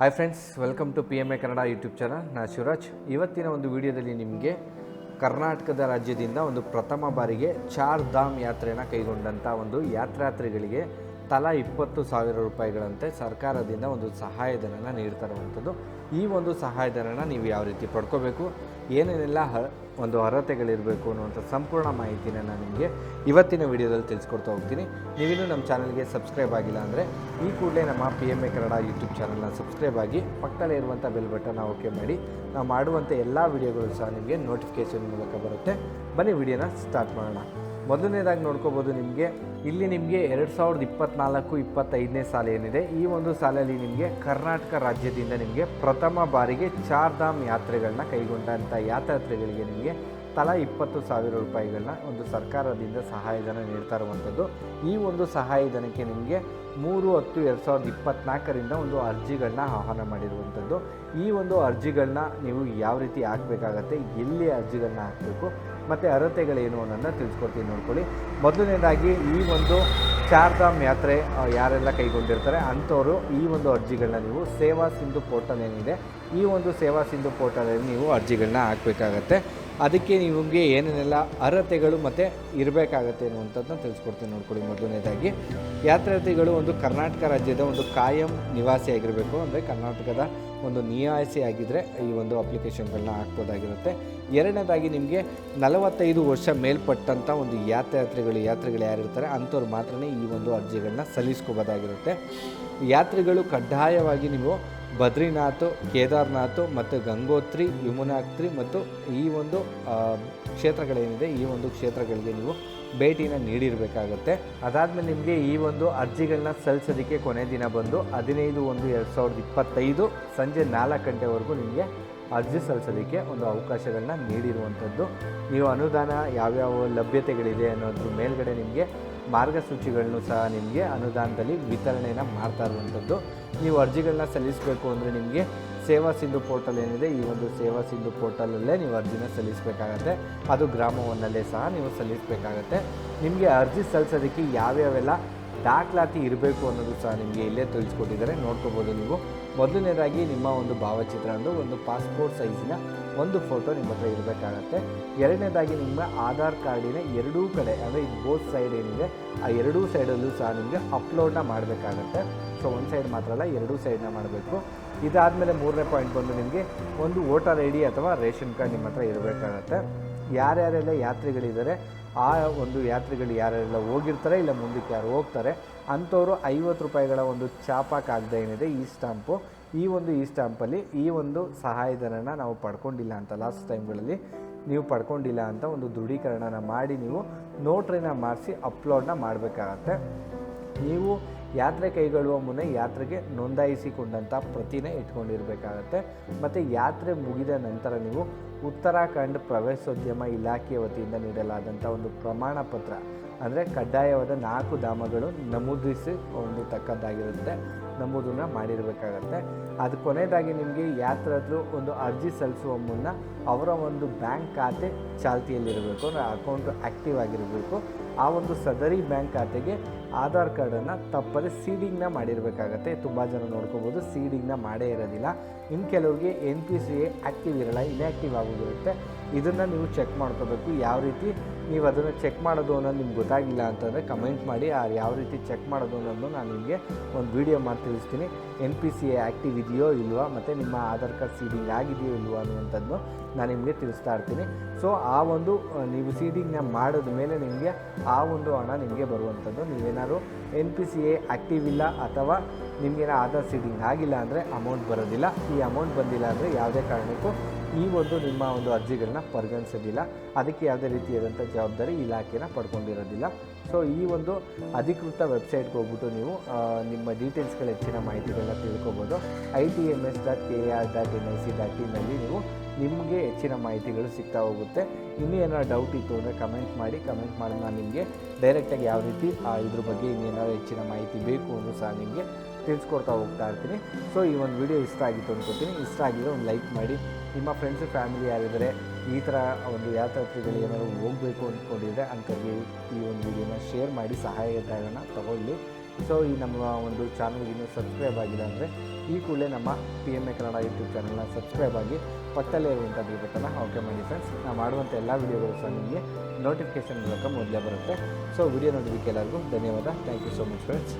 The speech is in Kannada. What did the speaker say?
Hi friends welcome to P M A Kannada YouTube channel ನಾ ಶಿವರಾಜ್ ಇವತ್ತಿನ ಒಂದು ವಿಡಿಯೋದಲ್ಲಿ ನಿಮಗೆ ಕರ್ನಾಟಕದ ರಾಜ್ಯದಿಂದ ಒಂದು ಪ್ರಥಮ ಬಾರಿಗೆ ಚಾರ್ ಧಾಮ್ ಯಾತ್ರೆಯನ್ನು ಕೈಗೊಂಡಂಥ ಒಂದು ಯಾತ್ರಾರ್ಥಿಗಳಿಗೆ ತಲಾ ಇಪ್ಪತ್ತು ಸಾವಿರ ರೂಪಾಯಿಗಳಂತೆ ಸರ್ಕಾರದಿಂದ ಒಂದು ಸಹಾಯಧನನ ನೀಡ್ತಾ ಇರುವಂಥದ್ದು ಈ ಒಂದು ಸಹಾಯಧನನ ನೀವು ಯಾವ ರೀತಿ ಪಡ್ಕೋಬೇಕು, ಏನೇನೆಲ್ಲ ಹ, ಒಂದು ಅರ್ಹತೆಗಳಿರಬೇಕು ಅನ್ನುವಂಥ ಸಂಪೂರ್ಣ ಮಾಹಿತಿನ ನಾನು ನಿಮಗೆ ಇವತ್ತಿನ ವಿಡಿಯೋದಲ್ಲಿ ತಿಳಿಸ್ಕೊಡ್ತಾ ಹೋಗ್ತೀನಿ. ನೀವಿನ್ನೂ ನಮ್ಮ ಚಾನಲ್ಗೆ ಸಬ್ಸ್ಕ್ರೈಬ್ ಆಗಿಲ್ಲ ಅಂದರೆ ಈ ಕೂಡಲೇ ನಮ್ಮ P M A Kannada YouTube ಚಾನಲ್ನ ಸಬ್ಸ್ಕ್ರೈಬ್ ಆಗಿ ಪಕ್ಕದಲ್ಲೇ ಇರುವಂಥ ಬೆಲ್ ಬಟನ್ನ ಓಕೆ ಮಾಡಿ. ನಾವು ಮಾಡುವಂಥ ಎಲ್ಲ ವಿಡಿಯೋಗಳು ಸಹ ನಿಮಗೆ ನೋಟಿಫಿಕೇಷನ್ ಮೂಲಕ ಬರುತ್ತೆ. ಬನ್ನಿ, ವಿಡಿಯೋನ ಸ್ಟಾರ್ಟ್ ಮಾಡೋಣ. ಮೊದಲನೇದಾಗಿ ನೋಡ್ಕೋಬೋದು ನಿಮಗೆ, ಇಲ್ಲಿ ನಿಮಗೆ ಎರಡು ಸಾವಿರದ ಇಪ್ಪತ್ನಾಲ್ಕು, ಇಪ್ಪತ್ತೈದನೇ ಸಾಲ ಏನಿದೆ, ಈ ಒಂದು ಸಾಲಲ್ಲಿ ನಿಮಗೆ ಕರ್ನಾಟಕ ರಾಜ್ಯದಿಂದ ನಿಮಗೆ ಪ್ರಥಮ ಬಾರಿಗೆ ಚಾರ್ಧಾಮ್ ಯಾತ್ರೆಗಳನ್ನ ಕೈಗೊಂಡಂಥ ಯಾತ್ರಾರ್ಥಿಗಳಿಗೆ ನಿಮಗೆ ತಲಾ ಇಪ್ಪತ್ತು ಸಾವಿರ ರೂಪಾಯಿಗಳನ್ನ ಒಂದು ಸರ್ಕಾರದಿಂದ ಸಹಾಯಧನ ನೀಡ್ತಾ ಇರುವಂಥದ್ದು. ಈ ಒಂದು ಸಹಾಯಧನಕ್ಕೆ ನಿಮಗೆ ಮೂರು ಹತ್ತು ಎರಡು ಸಾವಿರದ ಇಪ್ಪತ್ತ್ನಾಲ್ಕರಿಂದ ಒಂದು ಅರ್ಜಿಗಳನ್ನ ಆಹ್ವಾನ ಮಾಡಿರುವಂಥದ್ದು. ಈ ಒಂದು ಅರ್ಜಿಗಳನ್ನ ನೀವು ಯಾವ ರೀತಿ ಹಾಕಬೇಕಾಗತ್ತೆ, ಎಲ್ಲಿ ಅರ್ಜಿಗಳನ್ನ ಹಾಕಬೇಕು ಮತ್ತು ಅರ್ಹತೆಗಳೇನು ಅನ್ನೋದನ್ನು ತಿಳಿಸ್ಕೊಡ್ತೀನಿ ನೋಡ್ಕೊಳ್ಳಿ. ಮೊದಲನೇದಾಗಿ ಈ ಒಂದು ಚಾರ್ಧಾಮ್ ಯಾತ್ರೆ ಯಾರೆಲ್ಲ ಕೈಗೊಂಡಿರ್ತಾರೆ ಅಂಥವರು ಈ ಒಂದು ಅರ್ಜಿಗಳನ್ನ ನೀವು ಸೇವಾ ಸಿಂಧು ಪೋರ್ಟಲ್ ಏನಿದೆ, ಈ ಒಂದು ಸೇವಾ ಸಿಂಧು ಪೋರ್ಟಲಲ್ಲಿ ನೀವು ಅರ್ಜಿಗಳನ್ನ ಹಾಕಬೇಕಾಗತ್ತೆ. ಅದಕ್ಕೆ ನಿಮಗೆ ಏನೇನೆಲ್ಲ ಅರ್ಹತೆಗಳು ಮತ್ತು ಇರಬೇಕಾಗತ್ತೆ ಅನ್ನುವಂಥದ್ದನ್ನ ತಿಳಿಸ್ಕೊಡ್ತೀನಿ ನೋಡ್ಕೊಳ್ಳಿ ಮೊದಲನೇದಾಗಿ ಯಾತ್ರಾರ್ಥಿಗಳು ಒಂದು ಕರ್ನಾಟಕ ರಾಜ್ಯದ ಒಂದು ಕಾಯಂ ನಿವಾಸಿಯಾಗಿರಬೇಕು ಅಂದರೆ ಕರ್ನಾಟಕದ ಒಂದು ನಿವಾಸಿ ಆಗಿದ್ದರೆ ಈ ಒಂದು ಅಪ್ಲಿಕೇಶನ್ಗಳನ್ನ ಹಾಕ್ಬೋದಾಗಿರುತ್ತೆ. ಎರಡನೇದಾಗಿ ನಿಮಗೆ ನಲವತ್ತೈದು ವರ್ಷ ಮೇಲ್ಪಟ್ಟಂಥ ಒಂದು ಯಾತ್ರಾರ್ಥಿಗಳು, ಯಾತ್ರೆಗಳು ಯಾರಿರ್ತಾರೆ ಅಂಥವ್ರು ಮಾತ್ರನೇ ಈ ಒಂದು ಅರ್ಜಿಗಳನ್ನ ಸಲ್ಲಿಸ್ಕೋಬೋದಾಗಿರುತ್ತೆ. ಯಾತ್ರೆಗಳು ಕಡ್ಡಾಯವಾಗಿ ನೀವು ಬದ್ರಿನಾಥ್, ಕೇದಾರ್ನಾಥ್ ಮತ್ತು ಗಂಗೋತ್ರಿ, ಯಮುನಾತ್ರಿ ಮತ್ತು ಈ ಒಂದು ಕ್ಷೇತ್ರಗಳೇನಿದೆ, ಈ ಒಂದು ಕ್ಷೇತ್ರಗಳಿಗೆ ನೀವು ಭೇಟಿನ ನೀಡಿರಬೇಕಾಗತ್ತೆ. ಅದಾದಮೇಲೆ ನಿಮಗೆ ಈ ಒಂದು ಅರ್ಜಿಗಳನ್ನ ಸಲ್ಲಿಸೋದಕ್ಕೆ ಕೊನೆ ದಿನ ಬಂದು ಹದಿನೈದು ಒಂದು ಎರಡು ಸಾವಿರದ ಇಪ್ಪತ್ತೈದು ಸಂಜೆ ನಾಲ್ಕು ಗಂಟೆವರೆಗೂ ನಿಮಗೆ ಅರ್ಜಿ ಸಲ್ಲಿಸೋದಕ್ಕೆ ಒಂದು ಅವಕಾಶಗಳನ್ನ ನೀಡಿರುವಂಥದ್ದು. ನೀವು ಅನುದಾನ ಯಾವ್ಯಾವ ಲಭ್ಯತೆಗಳಿದೆ ಅನ್ನೋದ್ರ ಮೇಲ್ಗಡೆ ನಿಮಗೆ ಮಾರ್ಗಸೂಚಿಗಳನ್ನು ಸಹ ನಿಮಗೆ ಅನುದಾನದಲ್ಲಿ ವಿತರಣೆಯನ್ನು ಮಾಡ್ತಾ ಇರುವಂಥದ್ದು. ನೀವು ಅರ್ಜಿಗಳನ್ನ ಸಲ್ಲಿಸಬೇಕು ಅಂದರೆ ನಿಮಗೆ ಸೇವಾ ಸಿಂಧು ಪೋರ್ಟಲ್ ಏನಿದೆ, ಈ ಒಂದು ಸೇವಾ ಸಿಂಧು ಪೋರ್ಟಲಲ್ಲೇ ನೀವು ಅರ್ಜಿನ ಸಲ್ಲಿಸಬೇಕಾಗತ್ತೆ. ಅದು ಗ್ರಾಮವನ್ನಲ್ಲೇ ಸಹ ನೀವು ಸಲ್ಲಿಸಬೇಕಾಗತ್ತೆ. ನಿಮಗೆ ಅರ್ಜಿ ಸಲ್ಲಿಸೋದಕ್ಕೆ ಯಾವ್ಯಾವೆಲ್ಲ ದಾಖಲಾತಿ ಇರಬೇಕು ಅನ್ನೋದು ಸಹ ನಿಮಗೆ ಇಲ್ಲೇ ತಿಳಿಸ್ಕೊಟ್ಟಿದ್ದಾರೆ. ನೋಡ್ಕೋಬೋದು ನೀವು. ಮೊದಲನೇದಾಗಿ ನಿಮ್ಮ ಒಂದು ಭಾವಚಿತ್ರ ಅಂದು ಒಂದು ಪಾಸ್ಪೋರ್ಟ್ ಸೈಜಿನ ಒಂದು ಫೋಟೋ ನಿಮ್ಮ ಹತ್ರ ಇರಬೇಕಾಗತ್ತೆ. ಎರಡನೇದಾಗಿ ನಿಮ್ಮ ಆಧಾರ್ ಕಾರ್ಡಿನ ಎರಡೂ ಕಡೆ ಅಂದರೆ ಇದು ಬೋತ್ ಸೈಡ್ ಏನಿದೆ, ಆ ಎರಡೂ ಸೈಡಲ್ಲೂ ಸಹ ನಿಮಗೆ ಅಪ್ಲೋಡ್ನ ಮಾಡಬೇಕಾಗತ್ತೆ. ಸೊ ಒಂದು ಸೈಡ್ ಮಾತ್ರ ಅಲ್ಲ, ಎರಡೂ ಸೈಡ್ನ ಮಾಡಬೇಕು. ಇದಾದಮೇಲೆ ಮೂರನೇ ಪಾಯಿಂಟ್ ಬಂದು ನಿಮಗೆ ಒಂದು ವೋಟರ್ ಐ ಡಿ ಅಥವಾ ರೇಷನ್ ಕಾರ್ಡ್ ನಿಮ್ಮ ಹತ್ರ ಇರಬೇಕಾಗತ್ತೆ. ಯಾರ್ಯಾರೆಲ್ಲ ಯಾತ್ರಿಗಳಿದ್ದಾರೆ, ಆ ಒಂದು ಯಾತ್ರಿಗಳು ಯಾರೆಲ್ಲ ಹೋಗಿರ್ತಾರೆ ಇಲ್ಲ ಮುಂದಕ್ಕೆ ಯಾರು ಹೋಗ್ತಾರೆ, ಅಂಥವರು ಐವತ್ತು ರೂಪಾಯಿಗಳ ಒಂದು ಚಾಪ ಕಾಗದ ಏನಿದೆ, ಈ ಸ್ಟಾಂಪು. ಈ ಒಂದು ಈ ಸ್ಟಾಂಪಲ್ಲಿ ಈ ಒಂದು ಸಹಾಯಧನನ ನಾವು ಪಡ್ಕೊಂಡಿಲ್ಲ ಅಂತ ಲಾಸ್ಟ್ ಟೈಮ್ಗಳಲ್ಲಿ ನೀವು ಪಡ್ಕೊಂಡಿಲ್ಲ ಅಂತ ಒಂದು ದೃಢೀಕರಣನ ಮಾಡಿ ನೀವು ನೋಟ್ರಿನ ಮಾಡಿಸಿ ಅಪ್ಲೋಡ್ನ ಮಾಡಬೇಕಾಗತ್ತೆ. ನೀವು ಯಾತ್ರೆ ಕೈಗೊಳ್ಳುವ ಮುನ್ನ ಯಾತ್ರೆಗೆ ನೋಂದಾಯಿಸಿಕೊಂಡಂಥ ಪ್ರತಿನೇ ಇಟ್ಕೊಂಡಿರಬೇಕಾಗತ್ತೆ. ಮತ್ತು ಯಾತ್ರೆ ಮುಗಿದ ನಂತರ ನೀವು ಉತ್ತರಾಖಂಡ್ ಪ್ರವಾಸೋದ್ಯಮ ಇಲಾಖೆಯ ವತಿಯಿಂದ ನೀಡಲಾದಂಥ ಒಂದು ಪ್ರಮಾಣ ಪತ್ರ, ಅಂದರೆ ಕಡ್ಡಾಯವಾದ ನಾಲ್ಕು ಧಾಮಗಳು ನಮೂದಿಸಿ ಒಂದು ನಮೂದನ್ನು ಮಾಡಿರಬೇಕಾಗತ್ತೆ. ಅದು ಕೊನೆಯದಾಗಿ ನಿಮಗೆ ಯಾತ್ರಾದ್ರು ಒಂದು ಅರ್ಜಿ ಸಲ್ಲಿಸುವ ಮುನ್ನ ಅವರ ಒಂದು ಬ್ಯಾಂಕ್ ಖಾತೆ ಚಾಲ್ತಿಯಲ್ಲಿರಬೇಕು, ಅಂದರೆ ಅಕೌಂಟ್ ಆ್ಯಕ್ಟಿವ್ ಆಗಿರಬೇಕು. ಆ ಒಂದು ಸದರಿ ಬ್ಯಾಂಕ್ ಖಾತೆಗೆ ಆಧಾರ್ ಕಾರ್ಡನ್ನು ತಪ್ಪದೆ ಸೀಡಿಂಗ್ನ ಮಾಡಿರಬೇಕಾಗತ್ತೆ. ತುಂಬ ಜನ ನೋಡ್ಕೋಬೋದು ಸೀಡಿಂಗ್ನ ಮಾಡೇ ಇರೋದಿಲ್ಲ. ಇನ್ನು ಕೆಲವ್ರಿಗೆ N P C A active ಇರಲ್ಲ ಇನ್ಆ್ಯಕ್ಟಿವ್ ಆಗೋದಿರುತ್ತೆ. ಇದನ್ನು ನೀವು ಚೆಕ್ ಮಾಡ್ಕೋಬೇಕು. ಯಾವ ರೀತಿ ನೀವು ಅದನ್ನು ಚೆಕ್ ಮಾಡೋದು ಅನ್ನೋದು ನಿಮ್ಗೆ ಗೊತ್ತಾಗಿಲ್ಲ ಅಂತಂದರೆ ಕಮೆಂಟ್ ಮಾಡಿ ಯಾವ ರೀತಿ ಚೆಕ್ ಮಾಡೋದು ಅನ್ನೋದನ್ನು ನಾನು ನಿಮಗೆ ಒಂದು ವಿಡಿಯೋ ಮಾಡಿ ತಿಳಿಸ್ತೀನಿ. ಎನ್ ಪಿ ಸಿ ಆ್ಯಕ್ಟಿವ್ ಇದೆಯೋ ಇಲ್ವಾ, ಮತ್ತು ನಿಮ್ಮ ಆಧಾರ್ ಕಾರ್ಡ್ ಸೀಡಿಂಗ್ ಆಗಿದೆಯೋ ಇಲ್ವೋ ಅನ್ನುವಂಥದ್ದು ನಾನು ನಿಮಗೆ ತಿಳಿಸ್ತಾ ಇರ್ತೀನಿ. ಸೊ ಆ ಒಂದು ನೀವು ಸೀಡಿಂಗ್ನ ಮಾಡಿದ ಮೇಲೆ ನಿಮಗೆ ಆ ಒಂದು ಹಣ ನಿಮಗೆ ಬರುವಂಥದ್ದು. ನೀವೇನಾದ್ರು N P C A active ಇಲ್ಲ ಅಥವಾ ನಿಮಗೇನೋ ಆಧಾರ್ ಸೀಡಿಂಗ್ ಆಗಿಲ್ಲ ಅಂದರೆ ಅಮೌಂಟ್ ಬರೋದಿಲ್ಲ. ಈ ಅಮೌಂಟ್ ಬಂದಿಲ್ಲ ಅಂದರೆ ಯಾವುದೇ ಕಾರಣಕ್ಕೂ ಈ ಒಂದು ನಿಮ್ಮ ಒಂದು ಅರ್ಜಿಗಳನ್ನ ಪರಿಗಣಿಸೋದಿಲ್ಲ. ಅದಕ್ಕೆ ಯಾವುದೇ ರೀತಿಯಾದಂಥ ಜವಾಬ್ದಾರಿ ಇಲಾಖೆನ ಪಡ್ಕೊಂಡಿರೋದಿಲ್ಲ. ಸೊ ಈ ಒಂದು ಅಧಿಕೃತ ವೆಬ್ಸೈಟ್ಗೆ ಹೋಗ್ಬಿಟ್ಟು ನೀವು ನಿಮ್ಮ ಡೀಟೇಲ್ಸ್ಗಳ ಹೆಚ್ಚಿನ ಮಾಹಿತಿಗಳನ್ನ ತಿಳ್ಕೊಬೋದು. I T M S dot K R dot N I C dot ಇನ್ನಲ್ಲಿ ನೀವು ನಿಮಗೆ ಹೆಚ್ಚಿನ ಮಾಹಿತಿಗಳು ಸಿಗ್ತಾ ಹೋಗುತ್ತೆ. ಇನ್ನೂ ಏನಾದ್ರು ಡೌಟ್ ಇತ್ತು ಅಂದರೆ ಕಮೆಂಟ್ ಮಾಡಿ ಕಮೆಂಟ್ ಮಾಡಿ ನಾನು ನಿಮಗೆ ಡೈರೆಕ್ಟಾಗಿ ಯಾವ ರೀತಿ ಇದ್ರ ಬಗ್ಗೆ ಇನ್ನೇನಾದ್ರು ಹೆಚ್ಚಿನ ಮಾಹಿತಿ ಬೇಕು ಅಂದರೂ ಸಹ ನಿಮಗೆ ತಿಳಿಸ್ಕೊಡ್ತಾ ಹೋಗ್ತಾ ಇರ್ತೀನಿ. ಸೊ ಈ ಒಂದು ವಿಡಿಯೋ ಇಷ್ಟ ಆಗಿತ್ತು ಅಂದ್ಕೊತೀನಿ ಇಷ್ಟ ಆಗಿದ್ರೆ ಒಂದು ಲೈಕ್ ಮಾಡಿ. ನಿಮ್ಮ ಫ್ರೆಂಡ್ಸ್ ಫ್ಯಾಮಿಲಿ ಯಾರಿದ್ದಾರೆ, ಈ ಥರ ಒಂದು ಯಾತ್ರಾರ್ಥಿಗಳು ಏನಾದರೂ ಹೋಗಬೇಕು ಅಂದ್ಕೊಂಡಿದ್ರೆ ಅಂಥವ್ರಿಗೆ ಈ ಒಂದು ವಿಡಿಯೋನ ಶೇರ್ ಮಾಡಿ ಸಹಾಯಧನ ತಗೊಳ್ಳಿ. ಸೊ ಈ ನಮ್ಮ ಒಂದು ಚಾನಲ್ಗೆ ಇನ್ನೂ ಸಬ್ಸ್ಕ್ರೈಬ್ ಆಗಿಲ್ಲ ಅಂದರೆ ಈ ಕೂಡಲೇ ನಮ್ಮ P M A Kannada YouTube ಚಾನಲ್ನ ಸಬ್ಸ್ಕ್ರೈಬ್ ಆಗಿ ಪಕ್ಕದಲ್ಲೇ ಇರುವಂಥ ಬೇಕಲ್ಲ ಓಕೆ ಮಾಡಿ ಫ್ರೆಂಡ್ಸ್ ನಾವು ಮಾಡುವಂಥ ಎಲ್ಲ ವೀಡಿಯೋಗಳು ಸಹ ನಿಮಗೆ ನೋಟಿಫಿಕೇಷನ್ ಮೂಲಕ ಮೊದಲೇ ಬರುತ್ತೆ. ಸೊ ವಿಡಿಯೋ ನೋಡೋದಕ್ಕೆ ಎಲ್ಲರಿಗೂ ಧನ್ಯವಾದ. Thank you so much friends